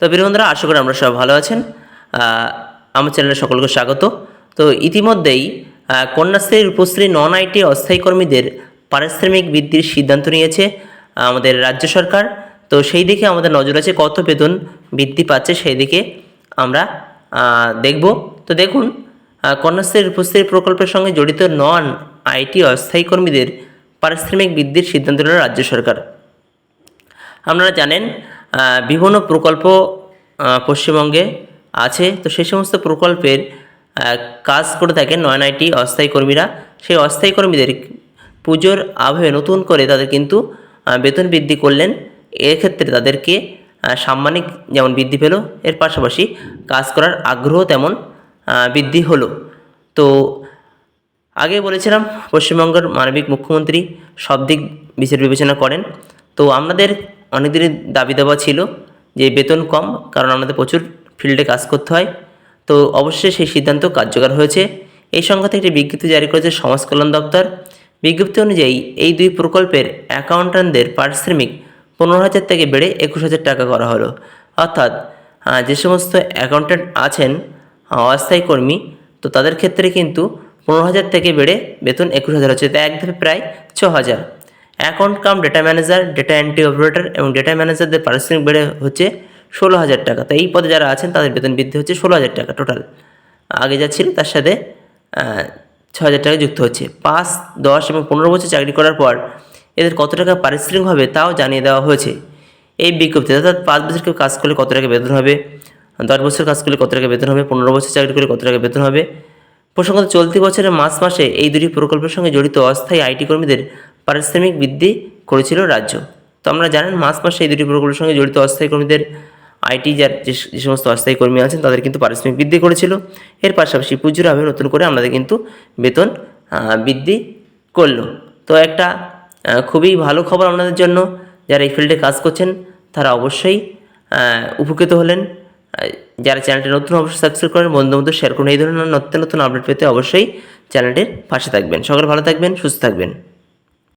তো বন্ধুরা, আশা করি আমরা সব ভালো আছেন। আমার চ্যানেলে সকলকে স্বাগত। তো ইতিমধ্যেই কন্যাশ্রী, রূপশ্রী নন আইটি অস্থায়ী কর্মীদের পারিশ্রমিক বৃদ্ধির সিদ্ধান্ত নিয়েছে আমাদের রাজ্য সরকার। তো সেই দিকে আমাদের নজর আছে, কত বেতন বৃদ্ধি পাচ্ছে সেই দিকে আমরা দেখব। তো দেখুন কন্যাশ্রী, রূপশ্রী প্রকল্পের সঙ্গে জড়িত নন আইটি অস্থায়ী কর্মীদের পারিশ্রমিক বৃদ্ধির সিদ্ধান্ত নিল রাজ্য সরকার। আপনারা জানেন বিভিন্ন প্রকল্প পশ্চিমবঙ্গে আছে। তো সেই সমস্ত প্রকল্পের কাজ করে থাকেন নয় আইটি, অস্থায়ী কর্মীরা। সেই অস্থায়ী কর্মীদের পুজোর আবহে নতুন করে তাদের কিন্তু বেতন বৃদ্ধি করলেন। এক্ষেত্রে তাদেরকে সাম্মানিক যেমন বৃদ্ধি পেল, এর পাশাপাশি কাজ করার আগ্রহ তেমন বৃদ্ধি হলো। তো আগে বলেছিলাম, পশ্চিমবঙ্গের মানবিক মুখ্যমন্ত্রী সব দিক বিচার বিবেচনা করেন। তো আমাদের অনেক দিনের দাবি দেওয়া ছিল যে বেতন কম, কারণ আমাদের প্রচুর ফিল্ডে কাজ করতে হয়। তো অবশ্যই সেই সিদ্ধান্ত কার্যকর হয়েছে। এই সংক্রান্ত একটি বিজ্ঞপ্তি জারি করেছে সমাজ কল্যাণ দপ্তর। বিজ্ঞপ্তি অনুযায়ী এই দুই প্রকল্পের অ্যাকাউন্ট্যান্টদের পারিশ্রমিক পনেরো হাজার থেকে বেড়ে একুশ হাজার টাকা করা হলো। অর্থাৎ যে সমস্ত অ্যাকাউন্ট্যান্ট আছেন অস্থায়ী কর্মী, তো তাদের ক্ষেত্রে কিন্তু পনেরো হাজার থেকে বেড়ে বেতন একুশ হাজার হচ্ছে। তাই এক প্রায় ছ হাজার। Account cum data manager data entry operator এবং ডেটা ম্যানেজারদের পারিশ্রমিক বেড়ে হচ্ছে ষোলো হাজার টাকা। তো এই পদে যারা আছেন, তাদের বেতন বৃদ্ধি হচ্ছে ষোলো হাজার টাকা টোটাল আগে যা ছিল, তার সাথে ছ হাজার টাকা যুক্ত হচ্ছে। পাঁচ, দশ এবং পনেরো বছর চাকরি করার পর এদের কত টাকা পারিশ্রমিক হবে, তাও জানিয়ে দেওয়া হয়েছে। এই বিজ্ঞপ্তি অর্থাৎ পাঁচ বছর কেউ কাজ করলে কত টাকা বেতন হবে, দশ বছর কাজ করলে কত টাকা বেতন হবে, পনেরো বছর চাকরি করলে কত টাকা বেতন হবে। প্রসঙ্গত, চলতি বছরের মার্চ মাসে এই দুটি প্রকল্পের সঙ্গে জড়িত অস্থায়ী আইটি কর্মীদের পারিশ্রমিক বৃদ্ধি করেছিল রাজ্য। তো আমরা জানেন মাস মাসে এই দুটি প্রকল্পের সঙ্গে জড়িত অস্থায়ী কর্মীদের আইটি যার যে সমস্ত অস্থায়ী কর্মী আছেন তাদের কিন্তু পারিশ্রমিক বৃদ্ধি করেছিল। এর পাশাপাশি পুজোর আবে নতুন করে আমাদের কিন্তু বেতন বৃদ্ধি করল। তো একটা খুবই ভালো খবর আপনাদের জন্য যারা এই ফিল্ডে কাজ করছেন তারা অবশ্যই উপকৃত হলেন। যারা চ্যানেলটি নতুন অবশ্যই সাবস্ক্রাইব করেন বন্ধু বন্ধু শেয়ার করুন। এই ধরনের নতুন নতুন আপডেট পেতে অবশ্যই চ্যানেলটির পাশে থাকবেন। সকলে ভালো থাকবেন, সুস্থ থাকবেন।